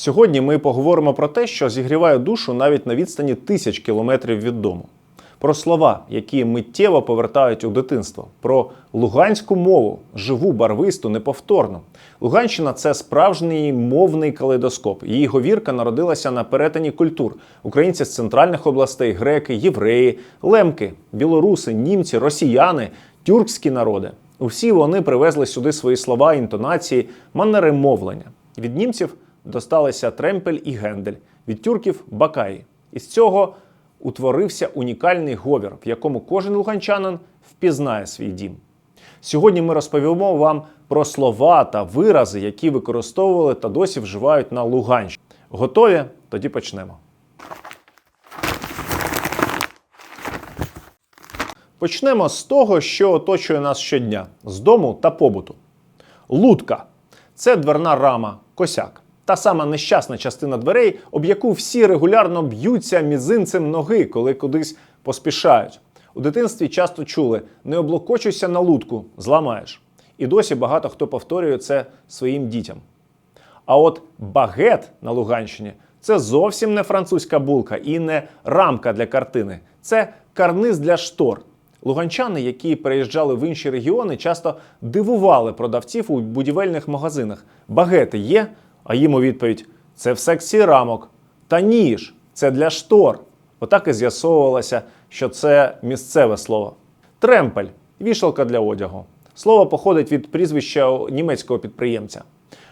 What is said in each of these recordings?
Сьогодні ми поговоримо про те, що зігріває душу навіть на відстані тисяч кілометрів від дому. Про слова, які миттєво повертають у дитинство, про луганську мову, живу, барвисту, неповторну. Луганщина це справжній мовний калейдоскоп. Її говірка народилася на перетині культур. Українці з центральних областей, греки, євреї, лемки, білоруси, німці, росіяни, тюркські народи. Усі вони привезли сюди свої слова, інтонації, манери мовлення. Від німців досталися тремпель і гендель, від тюрків бакаї. Із цього утворився унікальний говір, в якому кожен луганчанин впізнає свій дім. Сьогодні ми розповімо вам про слова та вирази, які використовували та досі вживають на Луганщині. Готові? Тоді почнемо. Почнемо з того, що оточує нас щодня з дому та побуту. Лутка це дверна рама, косяк. Та сама нещасна частина дверей, об яку всі регулярно б'ються мізинцем ноги, коли кудись поспішають. У дитинстві часто чули: не облокочуйся на лутку, зламаєш. І досі багато хто повторює це своїм дітям. А от багет на Луганщині це зовсім не французька булка і не рамка для картини. Це карниз для штор. Луганчани, які переїжджали в інші регіони, часто дивували продавців у будівельних магазинах. Багети є, а їм у відповідь: це в секції рамок. Та ні ж, це для штор. Отак і з'ясовувалося, що це місцеве слово. Тремпель вішалка для одягу. Слово походить від прізвища німецького підприємця.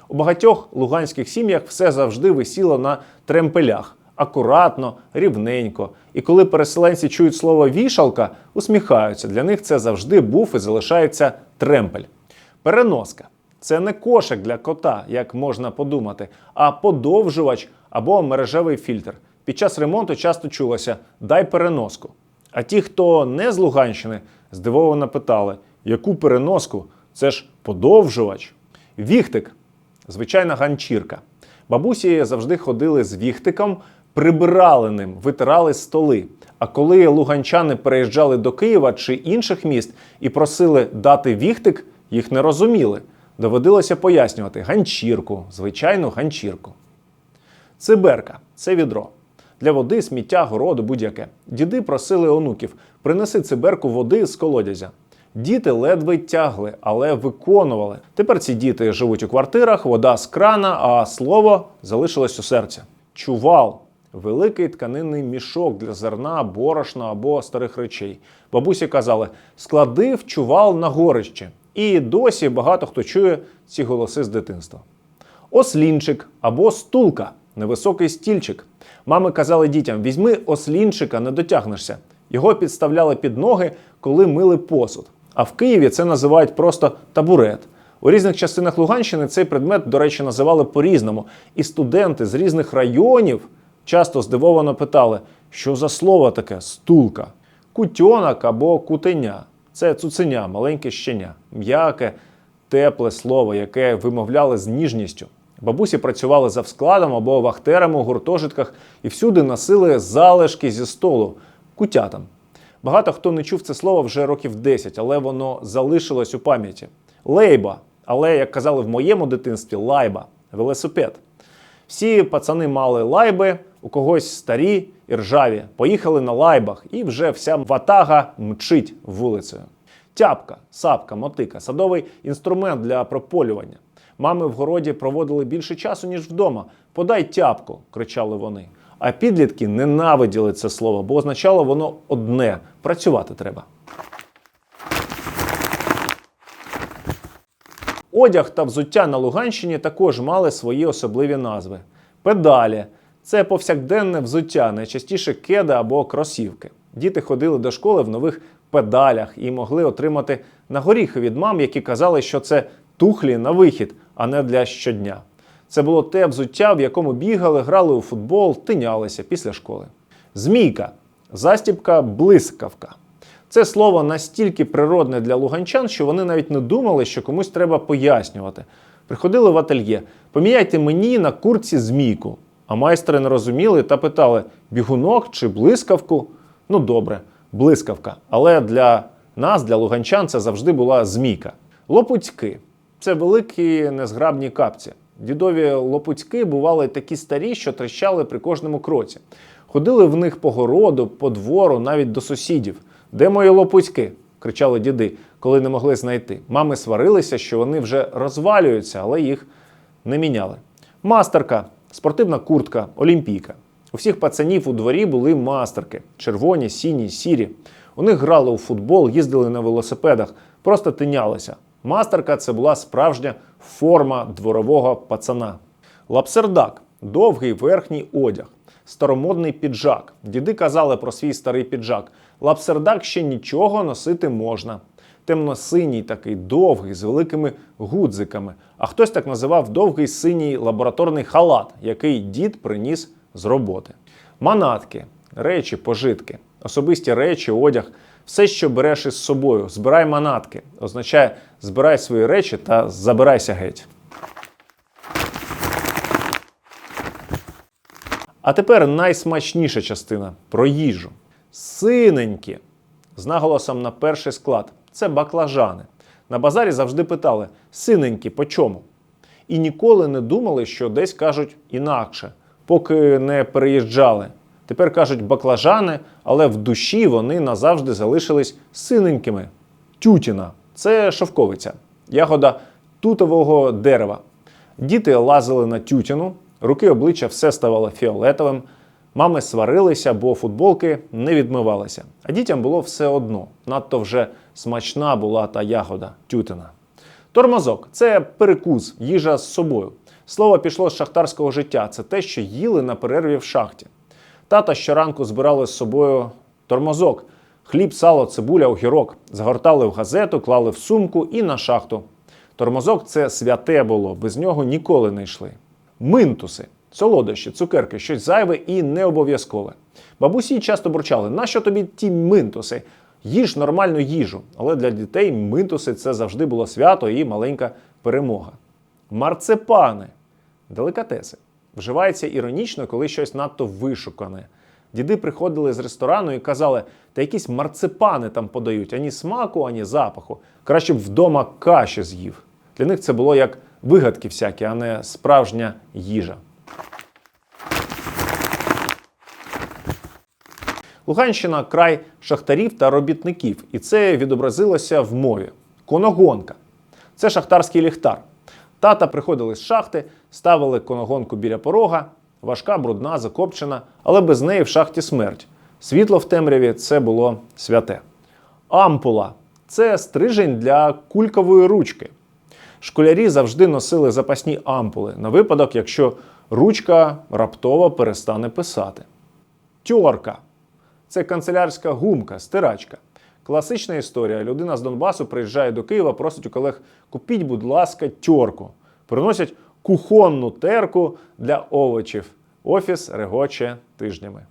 У багатьох луганських сім'ях все завжди висіло на тремпелях. Акуратно, рівненько. І коли переселенці чують слово вішалка, усміхаються. Для них це завжди був і залишається тремпель. Переноска це не кошик для кота, як можна подумати, а подовжувач або мережевий фільтр. Під час ремонту часто чулося дай переноску. А ті, хто не з Луганщини, здивовано питали, яку переноску? Це ж подовжувач. Віхтик звичайна ганчірка. Бабусі завжди ходили з віхтиком, прибирали ним, витирали столи. А коли луганчани переїжджали до Києва чи інших міст і просили дати віхтик, їх не розуміли. Доводилося пояснювати ганчірку, звичайну ганчірку. Циберка це відро. Для води, сміття, городу, будь-яке. Діди просили онуків принеси циберку води з колодязя. Діти ледве тягли, але виконували. Тепер ці діти живуть у квартирах, вода з крана, а слово залишилось у серці. Чувал великий тканинний мішок для зерна, борошна або старих речей. Бабусі казали: склади в чувал на горище. І досі багато хто чує ці голоси з дитинства. Ослінчик або стулка невисокий стільчик. Мами казали дітям: візьми ослінчика, не дотягнешся. Його підставляли під ноги, коли мили посуд. А в Києві це називають просто табурет. У різних частинах Луганщини цей предмет, до речі, називали по-різному. І студенти з різних районів часто здивовано питали, що за слово таке стулка. Кутьонок або кутеня це цуценя, маленьке щеня, м'яке, тепле слово, яке вимовляли з ніжністю. Бабусі працювали за складом або вахтерами у гуртожитках і всюди носили залишки зі столу кутятам. Багато хто не чув це слово вже років 10, але воно залишилось у пам'яті. Лейба, але, як казали в моєму дитинстві, лайба, велосипед. Всі пацани мали лайби, у когось старі і ржаві, поїхали на лайбах, і вже вся ватага мчить вулицею. Тяпка, сапка, мотика, садовий інструмент для прополювання. Мами в городі проводили більше часу, ніж вдома. Подай тяпку, кричали вони. А підлітки ненавиділи це слово, бо означало воно одне працювати треба. Одяг та взуття на Луганщині також мали свої особливі назви. Педалі це повсякденне взуття, найчастіше кеди або кросівки. Діти ходили до школи в нових педалях і могли отримати на горіхи від мам, які казали, що це тухлі на вихід, а не для щодня. Це було те взуття, в якому бігали, грали у футбол, тинялися після школи. Змійка застібка блискавка. Це слово настільки природне для луганчан, що вони навіть не думали, що комусь треба пояснювати. Приходили в ательє, поміняйте мені на курці змійку. А майстри не розуміли та питали: бігунок чи блискавку? Ну добре, блискавка. Але для нас, для луганчан, це завжди була змійка. Лопуцьки це великі незграбні капці. Дідові лопуцьки бували такі старі, що трещали при кожному кроці. Ходили в них по городу, по двору, навіть до сусідів. Де мої лопуцьки? кричали діди, коли не могли знайти. Мами сварилися, що вони вже розвалюються, але їх не міняли. Мастерка, спортивна куртка, олімпійка. У всіх пацанів у дворі були мастерки: червоні, сіні, сірі. У них грали у футбол, їздили на велосипедах, просто тинялися. Мастерка це була справжня форма дворового пацана. Лапсердак довгий верхній одяг, старомодний піджак. Діди казали про свій старий піджак. Лапсердак ще нічого носити можна. Темно-синій такий довгий, з великими гудзиками. А хтось так називав довгий синій лабораторний халат, який дід приніс з роботи. Манатки, речі, пожитки, особисті речі, одяг, все, що береш із собою. Збирай манатки. Означає, збирай свої речі та забирайся геть. А тепер найсмачніша частина про їжу. Синенькі. З наголосом на перший склад. Це баклажани. На базарі завжди питали: синенькі по чому? І ніколи не думали, що десь кажуть інакше, поки не переїжджали. Тепер кажуть баклажани, але в душі вони назавжди залишились синенькими. Тютіна це шовковиця, ягода тутового дерева. Діти лазили на тютіну, руки обличчя все ставало фіолетовим. Мами сварилися, бо футболки не відмивалися. А дітям було все одно. Надто вже смачна була та ягода тютина. Тормозок це перекус, їжа з собою. Слово пішло з шахтарського життя. Це те, що їли на перерві в шахті. Тата щоранку збирали з собою тормозок, хліб, сало, цибуля, огірок. Згортали в газету, клали в сумку і на шахту. Тормозок це святе було, без нього ніколи не йшли. Минтуси, солодощі, цукерки, щось зайве і не обов'язкове. Бабусі часто бурчали, нащо тобі ті минтуси? Їж нормальну їжу. Але для дітей минтуси це завжди було свято і маленька перемога. Марципани делікатеси. Вживається іронічно, коли щось надто вишукане. Діди приходили з ресторану і казали, та якісь марципани там подають, ані смаку, ані запаху. Краще б вдома каші з'їв. Для них це було як вигадки всякі, а не справжня їжа. Луганщина край шахтарів та робітників, і це відобразилося в мові. Коногонка це шахтарський ліхтар. Тата приходили з шахти, ставили коногонку біля порога, важка, брудна, закопчена, але без неї в шахті смерть. Світло в темряві це було святе. Ампула це стрижень для кулькової ручки. Школярі завжди носили запасні ампули на випадок, якщо ручка раптово перестане писати. Тьорка це канцелярська гумка, стирачка. Класична історія. Людина з Донбасу приїжджає до Києва, просить у колег: купіть, будь ласка, тьорку. Приносять кухонну терку для овочів. Офіс регоче тижнями.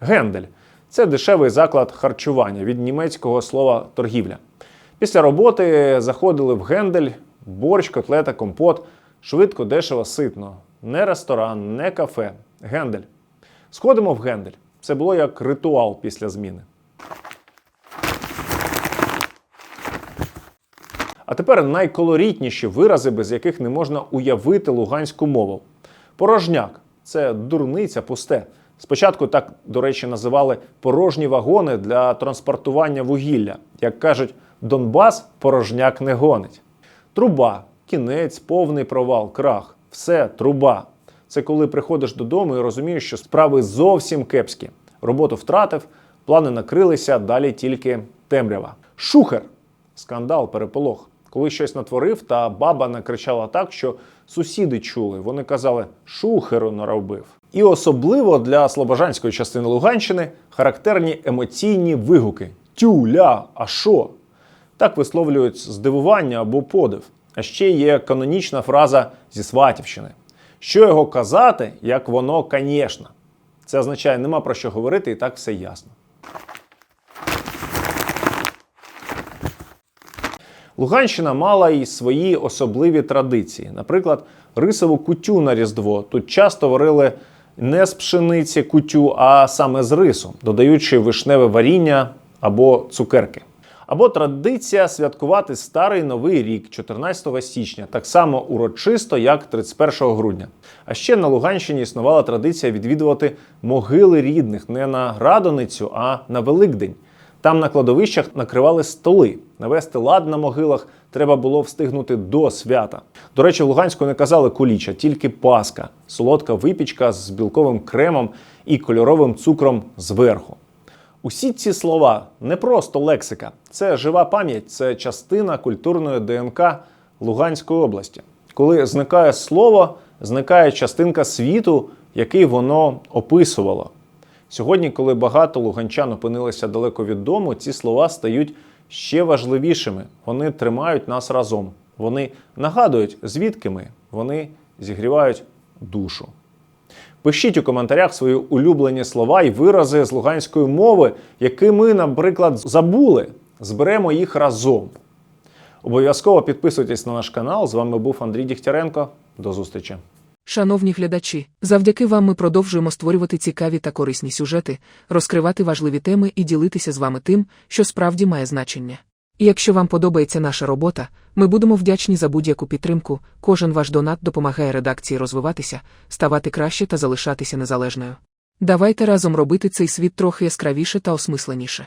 Гендель це дешевий заклад харчування від німецького слова торгівля. Після роботи заходили в гендель, борщ, котлета, компот. Швидко, дешево, ситно. Не ресторан, не кафе. Гендель. Сходимо в гендель. Це було як ритуал після зміни. А тепер найколорітніші вирази, без яких не можна уявити луганську мову. Порожняк це дурниця, пусте. Спочатку так, до речі, називали порожні вагони для транспортування вугілля. Як кажуть, Донбас порожняк не гонить. Труба, кінець, повний провал, крах. Все, труба. Це коли приходиш додому і розумієш, що справи зовсім кепські. Роботу втратив, плани накрилися, далі тільки темрява. Шухер скандал, переполох. Коли щось натворив, та баба накричала так, що сусіди чули. Вони казали, шухеру наробив. І особливо для слобожанської частини Луганщини характерні емоційні вигуки: тюля, а що? Так висловлюють здивування або подив. А ще є канонічна фраза зі Сватівщини. Що його казати, як воно, конечно. Це означає, нема про що говорити, і так все ясно. Луганщина мала і свої особливі традиції. Наприклад, рисову кутю на Різдво. Тут часто варили не з пшениці кутю, а саме з рису, додаючи вишневе варіння або цукерки. Або традиція святкувати старий новий рік 14 січня, так само урочисто, як 31 грудня. А ще на Луганщині існувала традиція відвідувати могили рідних не на Радоницю, а на Великдень. Там на кладовищах накривали столи. Навести лад на могилах треба було встигнути до свята. До речі, в Луганську не казали куліча, тільки паска, солодка випічка з білковим кремом і кольоровим цукром зверху. Усі ці слова не просто лексика, це жива пам'ять, це частина культурної ДНК Луганської області. Коли зникає слово, зникає частинка світу, який воно описувало. Сьогодні, коли багато луганчан опинилися далеко від дому, ці слова стають ще важливішими. Вони тримають нас разом. Вони нагадують, звідки ми. Вони зігрівають душу. Пишіть у коментарях свої улюблені слова і вирази з луганської мови, які ми, наприклад, забули. Зберемо їх разом. Обов'язково підписуйтесь на наш канал. З вами був Андрій Дігтяренко. До зустрічі. Шановні глядачі, завдяки вам ми продовжуємо створювати цікаві та корисні сюжети, розкривати важливі теми і ділитися з вами тим, що справді має значення. І якщо вам подобається наша робота, ми будемо вдячні за будь-яку підтримку. Кожен ваш донат допомагає редакції розвиватися, ставати краще та залишатися незалежною. Давайте разом робити цей світ трохи яскравіше та осмисленіше.